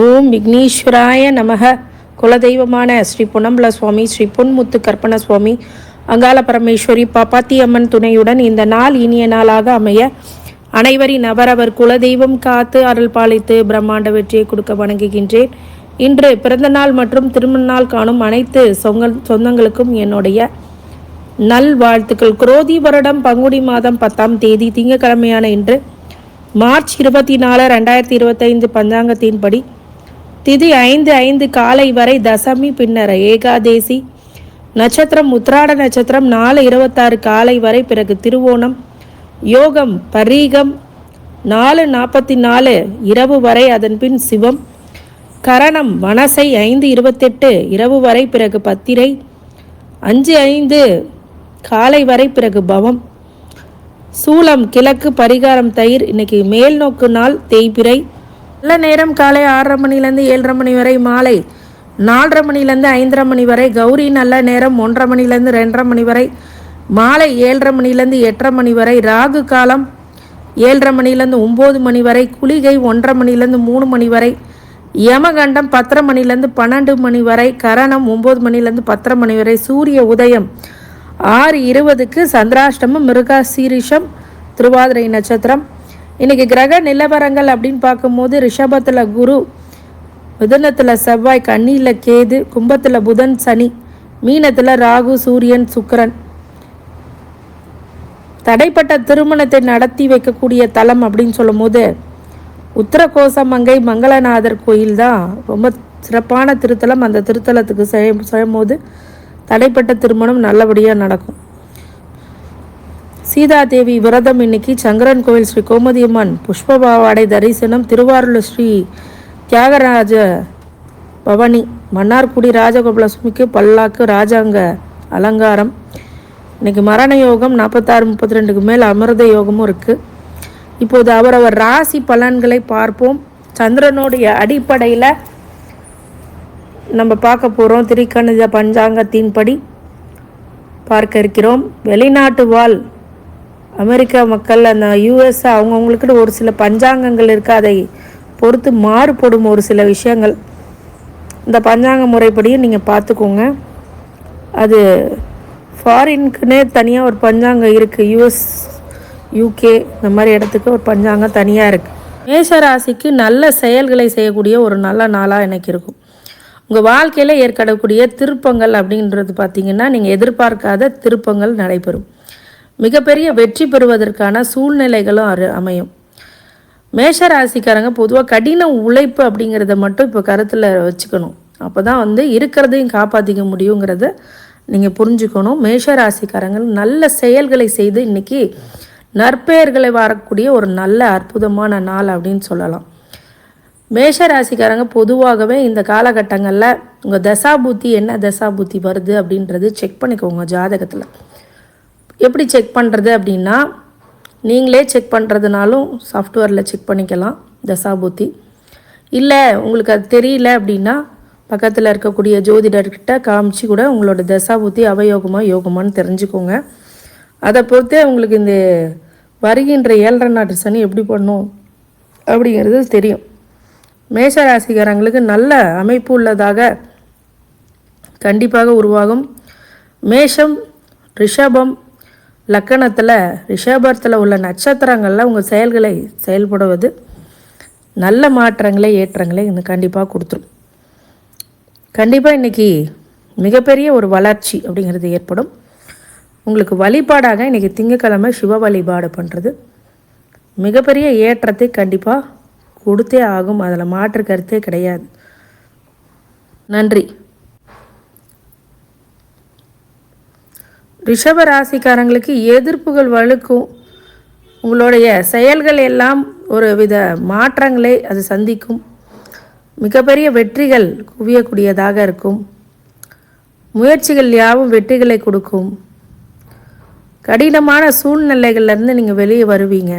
ஓம் விக்னேஸ்வராய நமக. குலதெய்வமான ஸ்ரீ பொன்னம்பல சுவாமி ஸ்ரீ பொன்முத்து கற்பன சுவாமி அங்காள பரமேஸ்வரி பாப்பாத்தி அம்மன் துணையுடன் இந்த நாள் இனிய நாளாக அமைய அனைவரின் அவரவர் குலதெய்வம் காத்து அருள் பாலித்து பிரம்மாண்ட வெற்றியை கொடுக்க வணங்குகின்றேன். இன்று பிறந்த நாள் மற்றும் திருமண நாள் காணும் அனைத்து சொங்க சொந்தங்களுக்கும் என்னுடைய நல் வாழ்த்துக்கள் குரோதி வருடம் பங்குனி மாதம் பத்தாம் தேதி திங்கக்கிழமையான இன்று மார்ச் இருபத்தி நாலு ரெண்டாயிரத்தி இருபத்தைந்து பஞ்சாங்கத்தின்படி திதி ஐந்து ஐந்து காலை வரை தசமி பின்னர் ஏகாதேசி நட்சத்திரம் உத்ராட நட்சத்திரம் நாலு இருபத்தாறு காலை வரை பிறகு திருவோணம் யோகம் பரீகம் நாலு நாற்பத்தி நாலு இரவு வரை அதன் பின் சிவம் கரணம் வனசை ஐந்து இருபத்தெட்டு இரவு வரை பிறகு பத்திரை அஞ்சு ஐந்து காலை வரை பிறகு பவம். சூலம் கிழக்கு பரிகாரம் தயிர் இன்னைக்கு மேல் நோக்கு நாள் தேய்பிறை நல்ல நேரம் காலை ஆறரை மணிலேருந்து ஏழரை மணி வரை மாலை. நாலரை மணிலேருந்து ஐந்தரை மணி வரை கௌரி நல்ல நேரம் ஒன்றரை மணிலேருந்து ரெண்டரை மணி வரை மாலை ஏழரை மணிலேருந்து எட்டரை மணி வரை ராகு காலம். ஏழரை மணிலேருந்து ஒம்பது மணி வரை குளிகை ஒன்றரை மணிலேருந்து மூணு மணி வரை யமகண்டம் பத்தரை மணிலேருந்து பன்னெண்டு மணி வரை கரணம் ஒம்பது மணிலேருந்து பத்தரை மணி வரை சூரிய உதயம். ஆறு இருபதுக்கு சந்திராஷ்டமம் மிருகா சீரிஷம் திருவாதிரை நட்சத்திரம். இன்னைக்கு கிரக நிலவரங்கள் அப்படின்னு பார்க்கும்போது ரிஷபத்தில் குரு மிதனத்தில் செவ்வாய் கண்ணியில் கேது கும்பத்தில் புதன் சனி மீனத்தில் ராகு சூரியன் சுக்கரன். தடைப்பட்ட திருமணத்தை நடத்தி வைக்கக்கூடிய தலம் அப்படின்னு சொல்லும்போது உத்தரகோசமங்கை மங்களநாதர் கோயில் தான் ரொம்ப சிறப்பான திருத்தலம். அந்த திருத்தலத்துக்கு செய்யும் செய்யும்போது தடைப்பட்ட திருமணம் நல்லபடியாக நடக்கும். சீதாதேவி விரதம் இன்னைக்கு சங்கரன் கோவில் ஸ்ரீ கோமதியம்மன் புஷ்பபாவாடை தரிசனம் திருவாரூர் ஸ்ரீ தியாகராஜ பவனி மன்னார்குடி ராஜகோபாலசுமிக்கு பல்லாக்கு ராஜாங்க அலங்காரம். இன்னைக்கு மரண யோகம் நாற்பத்தாறு முப்பத்தி ரெண்டுக்கு மேல் அமிர்த யோகமும் இருக்குது இப்போது அவரவர் ராசி பலன்களை பார்ப்போம். சந்திரனுடைய அடிப்படையில் நம்ம பார்க்க போகிறோம் திரிக்கணித பஞ்சாங்கத்தின்படி. பார்க்க இருக்கிறோம். வெளிநாட்டு வாழ் அமெரிக்கா மக்கள் அந்த யூஎஸ் அவங்கவுங்களுக்குன்னு ஒரு சில பஞ்சாங்கங்கள் இருக்குது அதை பொறுத்து மாறுபடும் ஒரு சில விஷயங்கள். இந்த பஞ்சாங்க முறைப்படியும் நீங்கள் பார்த்துக்கோங்க. அது ஃபாரின்க்குன்னே தனியாக ஒரு பஞ்சாங்கம் இருக்குது யூஎஸ் யூகே இந்த மாதிரி இடத்துக்கு ஒரு பஞ்சாங்கம் தனியாக இருக்குது மேஷராசிக்கு நல்ல செயல்களை செய்யக்கூடிய ஒரு நல்ல நாளாக எனக்கு இருக்கும். உங்கள் வாழ்க்கையில் ஏற்படக்கூடிய திருப்பங்கள் அப்படின்றது பார்த்திங்கன்னா நீங்கள் எதிர்பார்க்காத திருப்பங்கள் நடைபெறும். மிகப்பெரிய வெற்றி பெறுவதற்கான சூழ்நிலைகளும் அரு அமையும். மேஷ ராசிக்காரங்க பொதுவாக கடின உழைப்பு அப்படிங்கிறத மட்டும் இப்போ கருத்தில் வச்சுக்கணும். அப்போ தான் வந்து இருக்கிறதையும் காப்பாற்றிக்க முடியுங்கிறத நீங்கள் புரிஞ்சுக்கணும். மேஷ ராசிக்காரங்கள் நல்ல செயல்களை செய்து இன்றைக்கி நற்பெயர்களை வரக்கூடிய ஒரு நல்ல அற்புதமான நாள் அப்படின்னு சொல்லலாம். மேஷ ராசிக்காரங்க பொதுவாகவே இந்த காலகட்டங்களில் உங்கள் தசாபூத்தி என்ன தசாபூத்தி வருது அப்படின்றது செக் பண்ணிக்கோங்க ஜாதகத்தில். எப்படி செக் பண்ணுறது அப்படின்னா நீங்களே செக் பண்ணுறதுனாலும் சாஃப்ட்வேரில் செக் பண்ணிக்கலாம் தசாபூத்தி. இல்லை உங்களுக்கு அது தெரியல அப்படின்னா பக்கத்தில் இருக்கக்கூடிய ஜோதிடர்கிட்ட காமிச்சு கூட உங்களோட தசாபூத்தி அவயோகமாக யோகமான்னு தெரிஞ்சுக்கோங்க. அதை பொறுத்தே உங்களுக்கு இந்த வருகின்ற ஏழரை நாட்டு சனி எப்படி பண்ணும் அப்படிங்கிறது தெரியும். மேஷராசிக்காரங்களுக்கு நல்ல அமைப்பு உள்ளதாக கண்டிப்பாக உருவாகும். மேஷம் ரிஷபம் லக்கணத்தில் ரிஷபத்தில் உள்ள நட்சத்திரங்களில் உங்கள் செயல்களை செயல்படுவது நல்ல மாற்றங்களை ஏற்றங்களை இன்னும் கண்டிப்பாக கொடுத்துரும். கண்டிப்பாக இன்றைக்கி மிகப்பெரிய ஒரு வளர்ச்சி அப்படிங்கிறது ஏற்படும். உங்களுக்கு வழிபாடாக இன்றைக்கி திங்கக்கிழமை சிவ வழிபாடு பண்ணுறது மிகப்பெரிய ஏற்றத்தை கண்டிப்பாக கொடுத்தே ஆகும். அதில் மாற்று கருத்தே கிடையாது. நன்றி. ரிஷப ராசிக்காரங்களுக்கு எதிர்ப்புகள் வலுக்கும். உங்களுடைய செயல்கள் எல்லாம் ஒரு வித மாற்றங்களை அது சந்திக்கும். மிகப்பெரிய வெற்றிகள் குவியக்கூடியதாக இருக்கும். முயற்சிகள் யாவும் வெற்றிகளை கொடுக்கும். கடினமான சூழ்நிலைகள்லேருந்து நீங்கள் வெளியே வருவீங்க.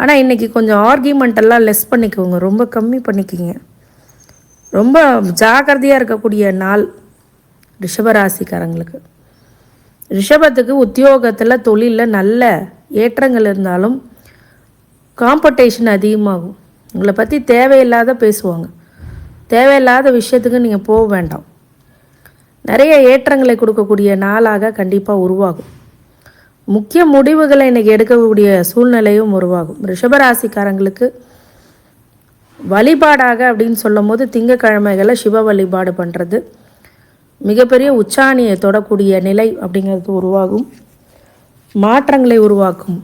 ஆனால் இன்றைக்கி கொஞ்சம் ஆர்கியூமெண்ட் எல்லாம் லெஸ் பண்ணிக்கோங்க. ரொம்ப கம்மி பண்ணிக்கிங்க. ரொம்ப ஜாக்கிரதையாக இருக்கக்கூடிய நாள் ரிஷபராசிக்காரங்களுக்கு. ரிஷபத்துக்கு உத்தியோகத்தில் தொழிலில் நல்ல ஏற்றங்கள் இருந்தாலும் காம்படிஷன் அதிகமாகும். உங்களை பற்றி தேவையில்லாத பேசுவாங்க. தேவையில்லாத விஷயத்துக்கு நீங்கள் போக வேண்டாம். நிறைய ஏற்றங்களை கொடுக்கக்கூடிய நாளாக கண்டிப்பாக உருவாகும். முக்கிய முடிவுகளை இன்றைக்கி எடுக்கக்கூடிய சூழ்நிலையும் உருவாகும். ரிஷபராசிக்காரங்களுக்கு வழிபாடாக அப்படின்னு சொல்லும் போது திங்கக்கிழமைகளை சிவ வழிபாடு பண்ணுறது மிகப்பெரிய உச்சாணியை தொடக்கூடிய நிலை அப்படிங்கிறது உருவாகும். மாற்றங்களை உருவாக்கும்.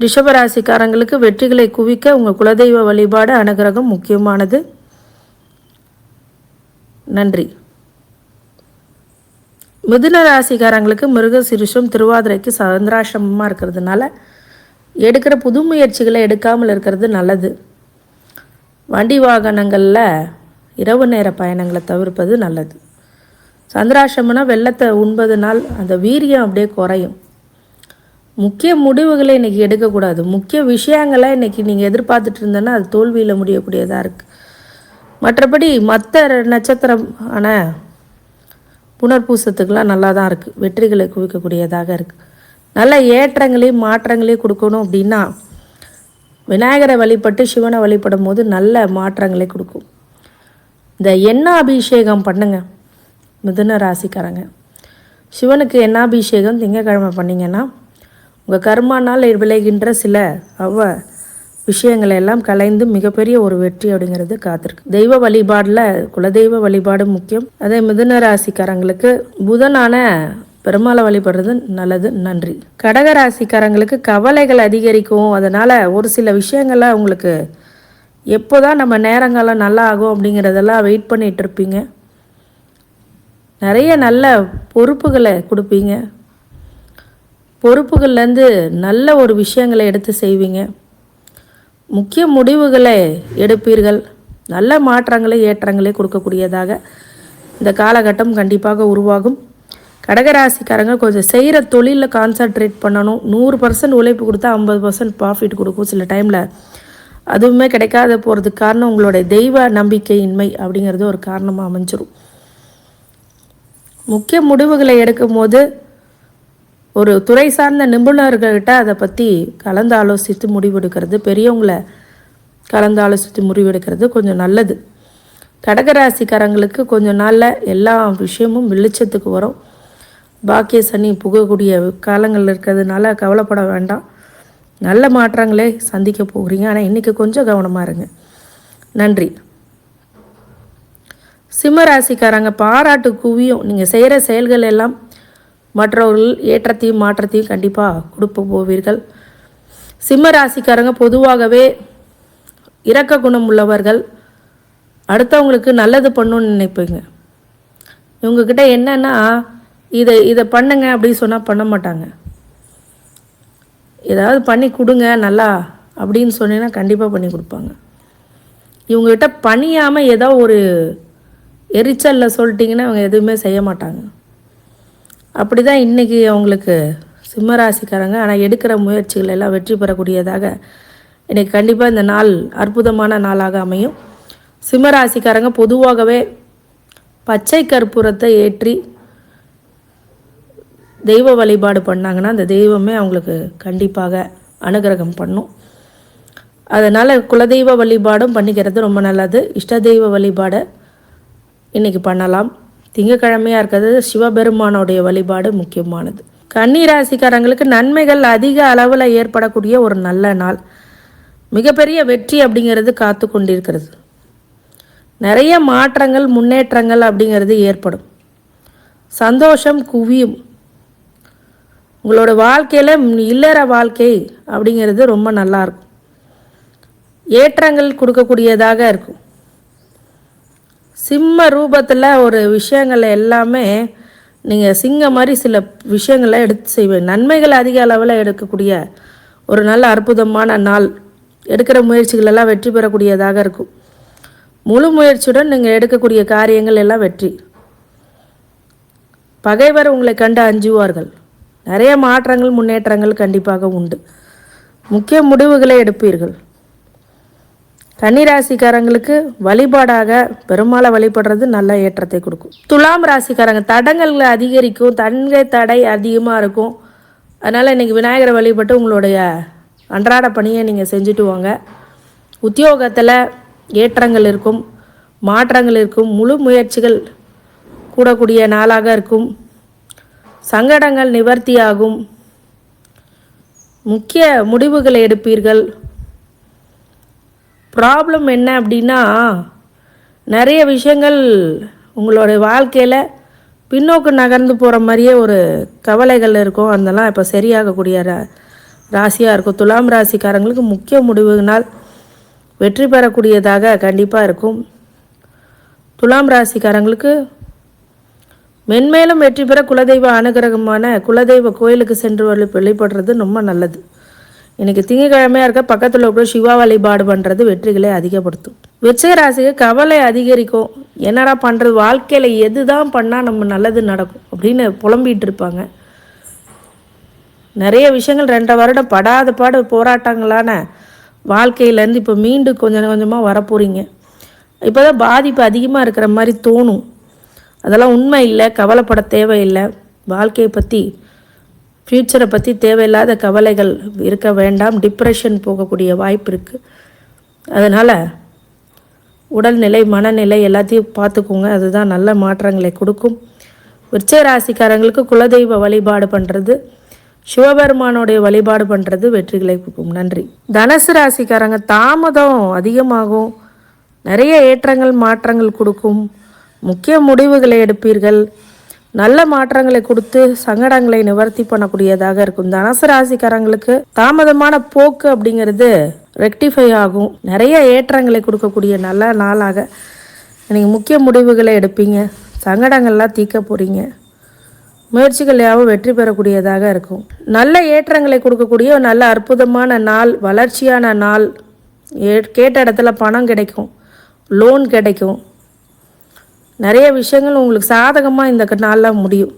ரிஷபராசிக்காரங்களுக்கு வெற்றிகளை குவிக்க உங்கள் குலதெய்வ வழிபாடு அனுகிரகம் முக்கியமானது. நன்றி. மிதுன ராசிக்காரங்களுக்கு மிருக சிறுஷம் திருவாதிரைக்கு சந்திராசிரமமாக இருக்கிறதுனால எடுக்கிற புது முயற்சிகளை எடுக்காமல் இருக்கிறது நல்லது. வண்டி வாகனங்களில் இரவு நேர பயணங்களை தவிர்ப்பது நல்லது. சந்திராசிரமம்னா வெள்ளத்தை உண்பதுனால் அந்த வீரியம் அப்படியே குறையும். முக்கிய முடிவுகளை இன்றைக்கி எடுக்கக்கூடாது. முக்கிய விஷயங்களை இன்றைக்கி நீங்கள் எதிர்பார்த்துட்டு இருந்தேன்னா அது தோல்வியில் முடியக்கூடியதாக இருக்குது மற்றபடி மற்ற நட்சத்திரம் ஆனால் புனர்பூசத்துக்கெலாம் நல்லா தான் இருக்குது வெற்றிகளை குவிக்கக்கூடியதாக இருக்குது நல்ல ஏற்றங்களையும் மாற்றங்களையும் கொடுக்கணும் அப்படின்னா விநாயகரை வழிபட்டு சிவனை வழிபடும் போது நல்ல மாற்றங்களை கொடுக்கும். இந்த எண்ணெய் அபிஷேகம் பண்ணுங்க. மிதுன ராசிக்காரங்க. சிவனுக்கு எண்ணாபிஷேகம் திங்கக்கிழமை பண்ணிங்கன்னா உங்கள் கர்மானால் விளைகின்ற சில அவ விஷயங்களை எல்லாம் கலைந்து மிகப்பெரிய ஒரு வெற்றி அப்படிங்கிறது காத்திருக்கு. தெய்வ வழிபாடில் குலதெய்வ வழிபாடு முக்கியம். அதே மிதுன ராசிக்காரங்களுக்கு புதனான பெருமாளை வழிபடுறது நல்லது நன்றி. கடக ராசிக்காரங்களுக்கு கவலைகள் அதிகரிக்கும். அதனால் ஒரு சில விஷயங்களை உங்களுக்கு எப்போ தான் நம்ம நேரங்காலம் நல்லா ஆகும் அப்படிங்கிறதெல்லாம் வெயிட் பண்ணிகிட்டு இருப்பீங்க. நிறைய நல்ல பொறுப்புகளை கொடுப்பீங்க. பொறுப்புகள்லேருந்து நல்ல ஒரு விஷயங்களை எடுத்து செய்வீங்க. முக்கிய முடிவுகளை எடுப்பீர்கள். நல்ல மாற்றங்களை ஏற்றங்களை கொடுக்கக்கூடியதாக இந்த காலகட்டம் கண்டிப்பாக உருவாகும். கடகராசிக்காரங்க கொஞ்சம் செய்கிற தொழிலில் கான்சன்ட்ரேட் பண்ணணும். நூறு பர்சன்ட் உழைப்பு கொடுத்தா ஐம்பது பர்சன்ட் ப்ராஃபிட் கொடுக்கும் சில டைமில் அதுவுமே கிடைக்காத போகிறதுக்கு காரணம் உங்களுடைய தெய்வ நம்பிக்கையின்மை அப்படிங்கிறது ஒரு காரணமாக அமைஞ்சிரும். முக்கிய முடிவுகளை எடுக்கும்போது ஒரு துறை சார்ந்த நிபுணர்கள்கிட்ட அதை பற்றி கலந்து ஆலோசித்து முடிவெடுக்கிறது பெரியவங்களை கலந்து ஆலோசித்து முடிவெடுக்கிறது கொஞ்சம் நல்லது. கடகராசிக்காரங்களுக்கு கொஞ்சம் நாளில் எல்லா விஷயமும் வெளிச்சத்துக்கு வரும். பாக்கிய சனி புகக்கூடிய காலங்கள் இருக்கிறதுனால கவலைப்பட வேண்டாம். நல்ல மாற்றங்களே சந்திக்க போகிறீங்க. ஆனால் இன்றைக்கி கொஞ்சம் கவனமாக இருங்க. நன்றி. சிம்ம ராசிக்காரங்க பாராட்டு குவியும். நீங்கள் செய்கிற செயல்கள் எல்லாம் மற்றவர்கள் ஏற்றத்தையும் மாற்றத்தையும் கண்டிப்பாக கொடுப்ப போவீர்கள். சிம்ம ராசிக்காரங்க பொதுவாகவே இரக்க குணம் உள்ளவர்கள். அடுத்தவங்களுக்கு நல்லது பண்ணணும்னு நினைப்பீங்க. இவங்கக்கிட்ட என்னென்னா இதை இதை பண்ணுங்க அப்படின்னு சொன்னால் பண்ண மாட்டாங்க. ஏதாவது பண்ணி கொடுங்க நல்லா அப்படின்னு சொன்னீங்கன்னா கண்டிப்பாக பண்ணி கொடுப்பாங்க. இவங்ககிட்ட பணியாமல் ஏதோ ஒரு எரிச்சலில் சொல்லிட்டிங்கன்னா அவங்க எதுவுமே செய்ய மாட்டாங்க. அப்படி தான் இன்றைக்கி அவங்களுக்கு சிம்மராசிக்காரங்க. ஆனால் எடுக்கிற முயற்சிகள் எல்லாம் வெற்றி பெறக்கூடியதாக இன்றைக்கி கண்டிப்பாக இந்த நாள் அற்புதமான நாளாக அமையும். சிம்மராசிக்காரங்க பொதுவாகவே பச்சை கற்பூரத்தை ஏற்றி தெய்வ வழிபாடு பண்ணாங்கன்னா அந்த தெய்வமே அவங்களுக்கு கண்டிப்பாக அனுகிரகம் பண்ணும். அதனால் குலதெய்வ வழிபாடும் பண்ணிக்கிறது ரொம்ப நல்லது. இஷ்ட தெய்வ வழிபாடை இன்றைக்கி பண்ணலாம். திங்கக்கிழமையாக இருக்கிறது சிவபெருமானோடைய வழிபாடு முக்கியமானது. கன்னிராசிக்காரங்களுக்கு நன்மைகள் அதிக அளவில் ஏற்படக்கூடிய ஒரு நல்ல நாள். மிகப்பெரிய வெற்றி அப்படிங்கிறது காத்து கொண்டிருக்கிறது. நிறைய மாற்றங்கள் முன்னேற்றங்கள் அப்படிங்கிறது ஏற்படும். சந்தோஷம் குவியும். உங்களோட வாழ்க்கையில் இல்லற வாழ்க்கை அப்படிங்கிறது ரொம்ப நல்லாயிருக்கும் ஏற்றங்கள் கொடுக்கக்கூடியதாக இருக்கும். சிம்ம ரூபத்தில் ஒரு விஷயங்களை எல்லாமே நீங்கள் சிங்க மாதிரி சில விஷயங்களை எடுத்து செய்வேன். நன்மைகள் அதிக அளவில் எடுக்கக்கூடிய ஒரு நல்ல அற்புதமான நாள். எடுக்கிற முயற்சிகளெல்லாம் வெற்றி பெறக்கூடியதாக இருக்கும். முழு முயற்சியுடன் நீங்கள் எடுக்கக்கூடிய காரியங்கள் எல்லாம் வெற்றி. பகைவர் உங்களை கண்டு அஞ்சுவார்கள். நிறைய மாற்றங்கள் முன்னேற்றங்கள் கண்டிப்பாக உண்டு. முக்கிய முடிவுகளை எடுப்பீர்கள். கன்னிராசிக்காரங்களுக்கு வழிபாடாக பெருமாளை வழிபடுறது நல்ல ஏற்றத்தை கொடுக்கும். துலாம் ராசிக்காரங்க தடங்கள் அதிகரிக்கும் தன்கை தடை அதிகமாக இருக்கும். அதனால் இன்றைக்கி விநாயகரை வழிபட்டு உங்களுடைய அன்றாட பணியை நீங்கள் செஞ்சுட்டு வாங்க. உத்தியோகத்தில் ஏற்றங்கள் இருக்கும் மாற்றங்கள் இருக்கும் முழு முயற்சிகள் கூடக்கூடிய நாளாக இருக்கும். சங்கடங்கள் நிவர்த்தியாகும். முக்கிய முடிவுகளை எடுப்பீர்கள். ப்ராப்ளம் என்ன அப்படின்னா நிறைய விஷயங்கள் உங்களுடைய வாழ்க்கையில் பின்னோக்கு நகர்ந்து போகிற மாதிரியே ஒரு கவலைகள் இருக்கும். அதெல்லாம் இப்போ சரியாகக்கூடிய ராசியாக இருக்கும். துலாம் ராசிக்காரங்களுக்கு முக்கிய முடிவுனால் வெற்றி பெறக்கூடியதாக கண்டிப்பாக இருக்கும். துலாம் ராசிக்காரங்களுக்கு மென்மேலும் வெற்றி பெற குலதெய்வ அனுகிரகமான குலதெய்வ கோயிலுக்கு சென்று வழி வழிபடுறது ரொம்ப நல்லது. இன்னைக்கு திங்கக்கிழமையாக இருக்க பக்கத்தில் கூட சிவா வழிபாடு பண்ணுறது வெற்றிகளை அதிகப்படுத்தும். விச்சகராசிக்கு கவலை அதிகரிக்கும். என்னடா பண்ணுறது வாழ்க்கையில் எது தான் பண்ணால் நம்ம நல்லது நடக்கும் அப்படின்னு புலம்பிகிட்டு இருப்பாங்க. நிறைய விஷயங்கள் ரெண்டரை வருடம் படாத பாடு போராட்டங்களான வாழ்க்கையிலேருந்து இப்போ மீண்டும் கொஞ்சம் கொஞ்சமாக வரப்போகிறீங்க இப்போ தான் பாதிப்பு அதிகமாக இருக்கிற மாதிரி தோணும். அதெல்லாம் உண்மை இல்லை கவலைப்பட தேவையில்லை. வாழ்க்கையை பற்றி ஃப்யூச்சரை பற்றி தேவையில்லாத கவலைகள் இருக்க வேண்டாம். டிப்ரெஷன் போகக்கூடிய வாய்ப்பு இருக்குது அதனால் உடல்நிலை மனநிலை எல்லாத்தையும் பார்த்துக்கோங்க. அதுதான் நல்ல மாற்றங்களை கொடுக்கும். விருச்சய ராசிக்காரங்களுக்கு குலதெய்வ வழிபாடு பண்ணுறது சிவபெருமானோடைய வழிபாடு பண்ணுறது வெற்றிகளை கொடுக்கும். நன்றி. தனுசு ராசிக்காரங்க தாமதம் அதிகமாகும். நிறைய ஏற்றங்கள் மாற்றங்கள் கொடுக்கும். முக்கிய முடிவுகளை எடுப்பீர்கள். நல்ல மாற்றங்களை கொடுத்து சங்கடங்களை நிவர்த்தி பண்ணக்கூடியதாக இருக்கும். தனுசு ராசிக்காரங்களுக்கு தாமதமான போக்கு அப்படிங்கிறது ரெக்டிஃபை ஆகும். நிறைய ஏற்றங்களை கொடுக்கக்கூடிய நல்ல நாளாக நீங்கள் முக்கிய முடிவுகளை எடுப்பீங்க. சங்கடங்கள்லாம் தீர்க்க போகிறீங்க முயற்சிகள் யாவும் வெற்றி பெறக்கூடியதாக இருக்கும். நல்ல ஏற்றங்களை கொடுக்கக்கூடிய நல்ல அற்புதமான நாள் வளர்ச்சியான நாள். ஏ கேட்ட இடத்துல பணம் கிடைக்கும். லோன் கிடைக்கும். நிறைய விஷயங்கள் உங்களுக்கு சாதகமாக இந்த நாளில் முடியும்.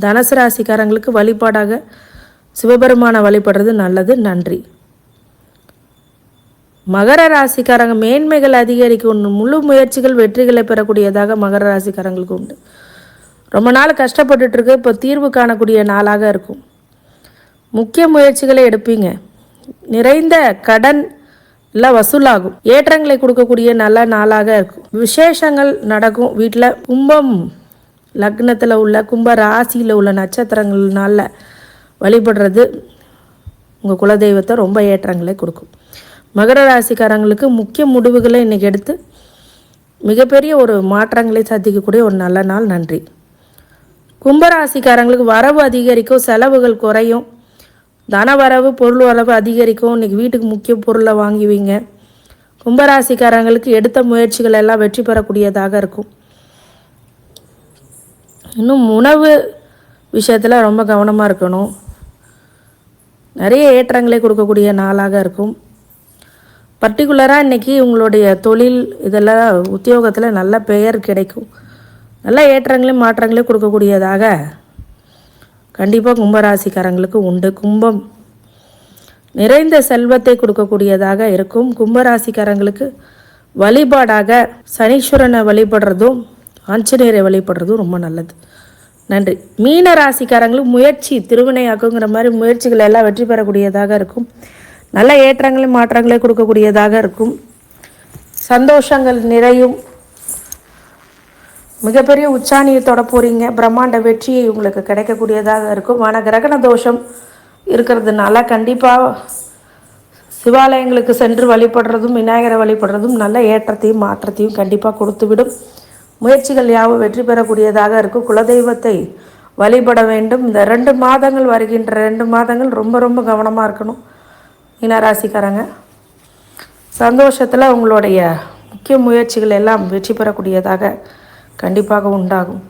தனுசு ராசிக்காரங்களுக்கு வழிபாடாக சிவபெருமானை வழிபடுறது நல்லது நன்றி. மகர ராசிக்காரங்க மேன்மைகள் அதிகரிக்கும். முழு முயற்சிகள் வெற்றிகளை பெறக்கூடியதாக மகர ராசிக்காரங்களுக்கு உண்டு. ரொம்ப நாள் கஷ்டப்பட்டுட்ருக்கு இப்போ தீர்வு காணக்கூடிய நாளாக இருக்கும். முக்கிய முயற்சிகளை எடுப்பீங்க. நிறைந்த கடன் எல்லாம் வசூலாகும். ஏற்றங்களை கொடுக்கக்கூடிய நல்ல நாளாக இருக்கும். விசேஷங்கள் நடக்கும். வீட்டில் கும்பம் லக்னத்தில் உள்ள கும்ப ராசியில் உள்ள நட்சத்திரங்கள்னால வழிபடுறது உங்கள் குலதெய்வத்தை ரொம்ப ஏற்றங்களை கொடுக்கும். மகர ராசிக்காரங்களுக்கு முக்கிய முடிவுகளை இன்றைக்கி எடுத்து மிகப்பெரிய ஒரு மாற்றங்களை சந்திக்கக்கூடிய ஒரு நல்ல நாள். நன்றி. கும்பராசிக்காரங்களுக்கு வரவு அதிகரிக்கும் செலவுகள் குறையும். தன வரவு பொருள் வரவு அதிகரிக்கும். இன்றைக்கி வீட்டுக்கு முக்கிய பொருளை வாங்குவீங்க. கும்பராசிக்காரங்களுக்கு எடுத்த முயற்சிகள் எல்லாம் வெற்றி பெறக்கூடியதாக இருக்கும். இன்னும் உணவு விஷயத்தில் ரொம்ப கவனமாக இருக்கணும். நிறைய ஏற்றங்களை கொடுக்கக்கூடிய நாளாக இருக்கும். பர்டிகுலராக இன்றைக்கி உங்களுடைய தொழில் இதெல்லாம் உத்தியோகத்தில் நல்ல பெயர் கிடைக்கும். நல்ல ஏற்றங்களையும் மாற்றங்களையும் கொடுக்கக்கூடியதாக கண்டிப்பாக கும்பராசிக்காரங்களுக்கு உண்டு. கும்பம் நிறைந்த செல்வத்தை கொடுக்கக்கூடியதாக இருக்கும். கும்பராசிக்காரங்களுக்கு வழிபாடாக சனீஸ்வரனை வழிபடுறதும் ஆஞ்சநேயரை வழிபடுறதும் ரொம்ப நல்லது. நன்றி. மீன ராசிக்காரங்களுக்கு முயற்சி திருவினையாக்குங்கிற மாதிரி முயற்சிகள் எல்லாம் வெற்றி பெறக்கூடியதாக இருக்கும். நல்ல ஏற்றங்களும் மாற்றங்களை கொடுக்கக்கூடியதாக இருக்கும். சந்தோஷங்கள் நிறையும். மிகப்பெரிய உச்சாணியை தொட போகிறீங்க பிரம்மாண்ட வெற்றி உங்களுக்கு கிடைக்கக்கூடியதாக இருக்கும். ஆனால் கிரகண தோஷம் இருக்கிறதுனால கண்டிப்பாக சிவாலயங்களுக்கு சென்று வழிபடுறதும் விநாயகரை வழிபடுறதும் நல்ல ஏற்றத்தையும் மாற்றத்தையும் கண்டிப்பாக கொடுத்துவிடும். முயற்சிகள் யாவும் வெற்றி பெறக்கூடியதாக இருக்கும். குலதெய்வத்தை வழிபட வேண்டும். இந்த ரெண்டு மாதங்கள் வருகின்ற ரெண்டு மாதங்கள் ரொம்ப ரொம்ப கவனமாக இருக்கணும். மீனராசிக்காரங்க சந்தோஷத்தில் உங்களுடைய முக்கிய முயற்சிகள் எல்லாம் வெற்றி பெறக்கூடியதாக கண்டிப்பாக உண்டாகும்.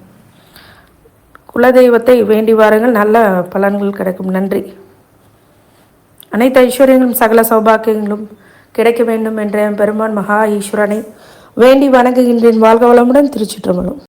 குலதெய்வத்தை வேண்டி வாருங்கள். நல்ல பலன்கள் கிடைக்கும். நன்றி. அனைத்து ஐஸ்வர்யங்களும் சகல சௌபாக்கியங்களும் கிடைக்க வேண்டும் என்ற பெருமான் மகா ஈஸ்வரனை வேண்டி வணங்குகின்றேன். வாழ்க வளமுடன் திருச்சிற்றம்பலம்.